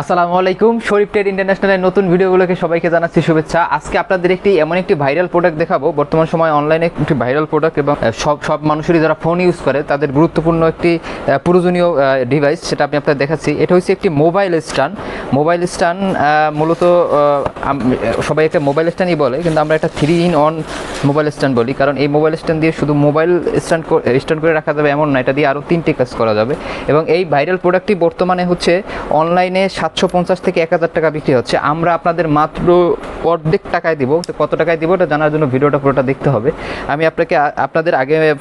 আসসালামু আলাইকুম, শরীফ টেড ইন্টারন্যাশনালের নতুন ভিডিওগুলোকে সবাইকে জানাচ্ছি শুভেচ্ছা। আজকে আপনাদের একটি এমন একটি ভাইরাল প্রোডাক্ট দেখাবো। বর্তমান সময় অনলাইনে একটি ভাইরাল প্রোডাক্ট এবং সব সব মানুষেরই যারা ফোন ইউজ করে, তাদের গুরুত্বপূর্ণ একটি প্রয়োজনীয় ডিভাইস সেটা আমি আপনাদের দেখাচ্ছি। এটা হচ্ছে একটি মোবাইল স্ট্যান্ড মোবাইল স্ট্যান্ড মূলত সবাই একটা মোবাইল স্ট্যান্ডই বলে, কিন্তু আমরা একটা three in one mobile stand বলি। কারণ এই মোবাইল স্ট্যান্ড দিয়ে শুধু মোবাইল স্ট্যান্ড স্ট্যান্ড করে রাখা যাবে এমন না, এটা দিয়ে আরও তিনটি কাজ করা যাবে। এবং এই ভাইরাল প্রোডাক্টটি বর্তমানে হচ্ছে অনলাইনে সাতশো পঞ্চাশ থেকে এক হাজার টাকা বিক্রি হচ্ছে। আমরা আপনাদের মাত্র অর্ধেক টাকায় দিব। তো কত টাকায় দিব এটা জানার জন্য ভিডিওটা পুরোটা দেখতে হবে। আমি আপনাকে আপনাদের আগে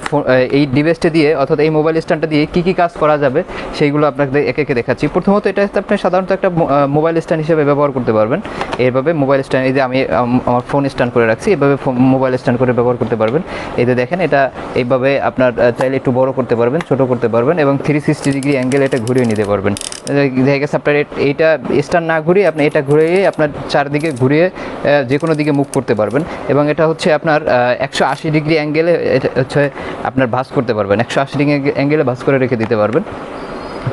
এই ডিভাইসটা দিয়ে অর্থাৎ এই মোবাইল স্ট্যান্ডটা দিয়ে কী কী কাজ করা যাবে সেইগুলো আপনাদের একে একে দেখাচ্ছি। প্রথমত এটা আপনি সাধারণত একটা মোবাইল স্ট্যান্ড হিসেবে ব্যবহার করতে পারবেন। এইভাবে মোবাইল স্ট্যান্ড, এই যে আমি আমার ফোন স্ট্যান্ড করে রাখছি, এভাবে মোবাইল স্ট্যান্ড করে ব্যবহার করতে পারবেন। এই যে দেখেন, এটা এইভাবে আপনার চাইলে একটু বড় করতে পারবেন, ছোট করতে পারবেন এবং থ্রি সিক্সটি ডিগ্রি অ্যাঙ্গেল এটা ঘুরিয়ে নিতে পারবেন। এই দেখা গেছে আপনার এ- এইটা স্টার না ঘুরিয়ে আপনি এটা ঘুরিয়ে আপনার চারদিকে ঘুরিয়ে যে কোনো দিকে মুখ করতে পারবেন। এবং এটা হচ্ছে আপনার একশো আশি ডিগ্রি অ্যাঙ্গেলে হচ্ছে আপনার ভাস করতে পারবেন। একশো আশি ডিগ্রি অ্যাঙ্গেলে ভাস করে রেখে দিতে পারবেন।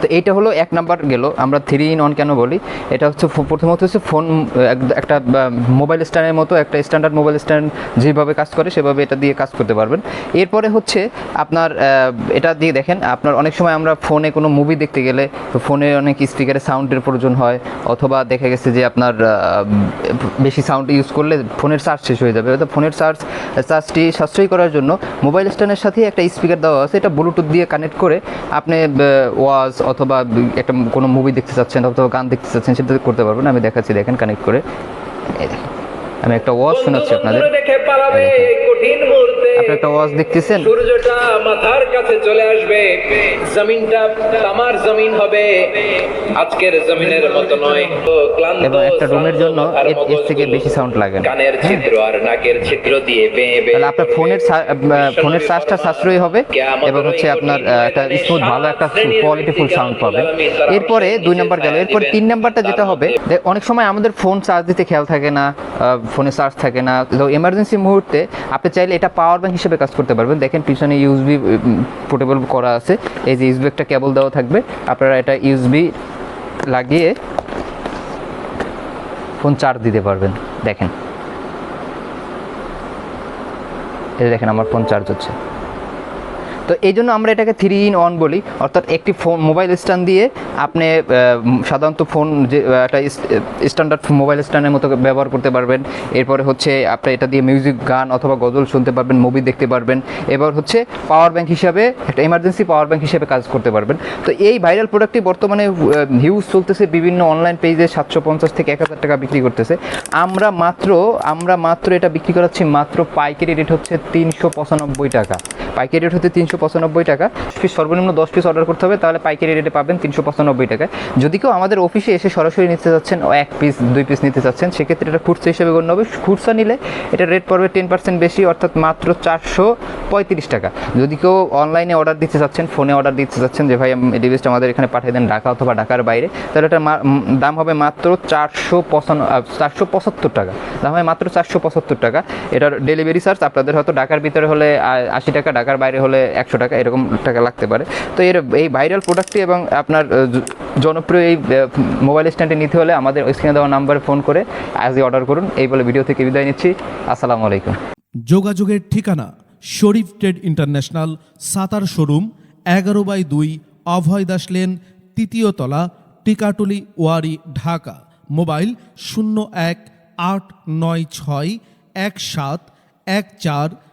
তো এইটা হলো এক নাম্বার গেল, আমরা থ্রি ইন অন কেন বলি? এটা হচ্ছে প্রথমত হচ্ছে ফোন একটা মোবাইল স্ট্যান্ডের মতো, একটা স্ট্যান্ডার্ড মোবাইল স্ট্যান্ড যেভাবে কাজ করে সেভাবে এটা দিয়ে কাজ করতে পারবেন। এরপরে হচ্ছে আপনার এটা দিয়ে দেখেন, আপনার অনেক সময় আমরা ফোনে কোনো মুভি দেখতে গেলে ফোনে অনেক স্পিকারে সাউন্ডের প্রয়োজন হয়, অথবা দেখা গেছে যে আপনার বেশি সাউন্ড ইউজ করলে ফোনের চার্জ শেষ হয়ে যাবে। তো ফোনের চার্জ চার্জটি সাশ্রয়ী করার জন্য মোবাইল স্ট্যান্ডের সাথে একটা স্পিকার দেওয়া আছে, এটা ব্লুটুথ দিয়ে কানেক্ট করে আপনি ওয়াজ অথবা একটা কোনো মুভি দেখতে চাচ্ছেন অথবা গান দেখতে চাচ্ছেন সেটা করতে পারবেন, আমি দেখাচ্ছি দেখেন কানেক্ট করে। আমি একটা ওয়াজ শোনাচ্ছি আপনাদের। আপনি একটা ওয়াজ দেখতেছেন? সূর্যটা মাথার কাছে চলে আসবে। জমিনটা তামার জমিন হবে। আজকের জমিনের মতো নয়। ক্লান্ত এবং একটা রুমের জন্য এর- থেকে বেশি সাউন্ড লাগে। কানের ছিদ্র আর নাকের ছিদ্র দিয়ে বেয়ে বেয়ে তাহলে আপনার ফোনের ফোনের চার্জটা সাশ্রয়ী হবে এবং হচ্ছে আপনার একটা স্মুথ ভালো একটা কোয়ালিটি ফুল সাউন্ড পাবেন এরপরে দুই নাম্বার গেল এরপর তিন নাম্বারটা যেটা হবে অনেক সময় আমাদের ফোন চার্জ দিতে খেয়াল থাকে না ফোনে চার্জ থাকে না। তো এমার্জেন্সি মুহূর্তে আপনি চাইলে এটা পাওয়ার ব্যাঙ্ক হিসেবে কাজ করতে পারবেন। দেখেন পিছনে ইউজবি পোর্টেবল করা আছে। এই যে ইউজবি একটা কেবল দেওয়া থাকবে। আপনারা এটা ইউজবি লাগিয়ে ফোন চার্জ দিতে পারবেন। দেখেন। এই দেখেন আমার ফোন চার্জ হচ্ছে। তো এই জন্য আমরা এটাকে থ্রি ইন অন বলি। অর্থাৎ একটি ফোন মোবাইল স্ট্যান্ড দিয়ে আপনি সাধারণত ফোন যে একটা স্ট্যান্ডার্ড মোবাইল স্ট্যান্ডের মতো ব্যবহার করতে পারবেন। এরপরে হচ্ছে আপনি এটা দিয়ে মিউজিক গান অথবা গজল শুনতে পারবেন মুভি দেখতে পারবেন। এবার হচ্ছে পাওয়ার ব্যাংক হিসাবে, একটা এমার্জেন্সি পাওয়ার ব্যাংক হিসেবে কাজ করতে পারবেন। তো এই ভাইরাল প্রোডাক্টটি বর্তমানে হিউজ চলতেছে, বিভিন্ন অনলাইন পেজে সাতশো পঞ্চাশ থেকে এক হাজার টাকা বিক্রি করতেছে। আমরা মাত্র আমরা মাত্র এটা বিক্রি করাচ্ছি মাত্র পাইকারি রেট হচ্ছে তিনশো পঁচানব্বই টাকা। পাইকারি রেট হচ্ছে তিনশো পঁচানব্বই টাকা। পিস সর্বনিম্ন দশ পিস অর্ডার করতে হবে, তাহলে পাইকারি রেটে পাবেন তিনশো পঁচানব্বই টাকায় যদি কেউ আমাদের অফিসে এসে সরাসরি নিতে চাচ্ছেন এক পিস দুই পিস নিতে চাচ্ছেন, সেক্ষেত্রে এটা খুচরা হিসেবে গণ্য হবে। খুচরা নিলে এটা রেট পড়বে টেন পার্সেন্ট বেশি, অর্থাৎ মাত্র চারশো পঁয়ত্রিশ টাকা। যদি কেউ অনলাইনে অর্ডার দিতে চাচ্ছেন ফোনে অর্ডার দিতে চাচ্ছেন, যে ভাই ডিভাইসটা আমাদের এখানে পাঠিয়ে দেন, ঢাকা অথবা ঢাকার বাইরে, তাহলে এটার দাম হবে মাত্র চারশো পঁচান্ন চারশো পঁচাত্তর টাকা। দাম হবে মাত্র চারশো পঁচাত্তর টাকা। এটার ডেলিভারি চার্জ আপনাদের হয়তো ঢাকার ভিতরে হলে আশি টাকা, ঢাকার বাইরে হলে একশো টাকা, এরকম টাকা লাগতে পারে। তো এর, এই ভাইরাল প্রোডাক্টটি এবং আপনার জনপ্রিয় এই মোবাইল স্ট্যান্ডে নিতে হলে আমাদের স্ক্রিনে দেওয়া নাম্বারে ফোন করে আজই অর্ডার করুন। এই বলে ভিডিও থেকে বিদায় নিচ্ছি। আসসালামু আলাইকুম। যোগাযোগের ঠিকানা Sharif trade international, Sattar showroom, এগারো বাই দুই, অভয় দাস লেন, তৃতীয় তলা, টিকাটুলি, ওয়ারি, ঢাকা। মোবাইল শূন্য এক আট নয় ছয় এক সাত এক চার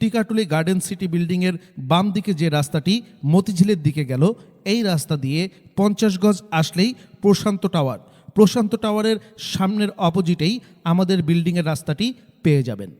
টিকাটুলি গার্ডেন সিটি বিল্ডিংয়ের বাম দিকে যে রাস্তাটি মতিঝিলের দিকে গেল, এই রাস্তা দিয়ে পঞ্চাশ গজ আসলেই প্রশান্ত টাওয়ার। প্রশান্ত টাওয়ারের সামনের অপোজিটেই আমাদের বিল্ডিংয়ের রাস্তাটি পেয়ে যাবেন।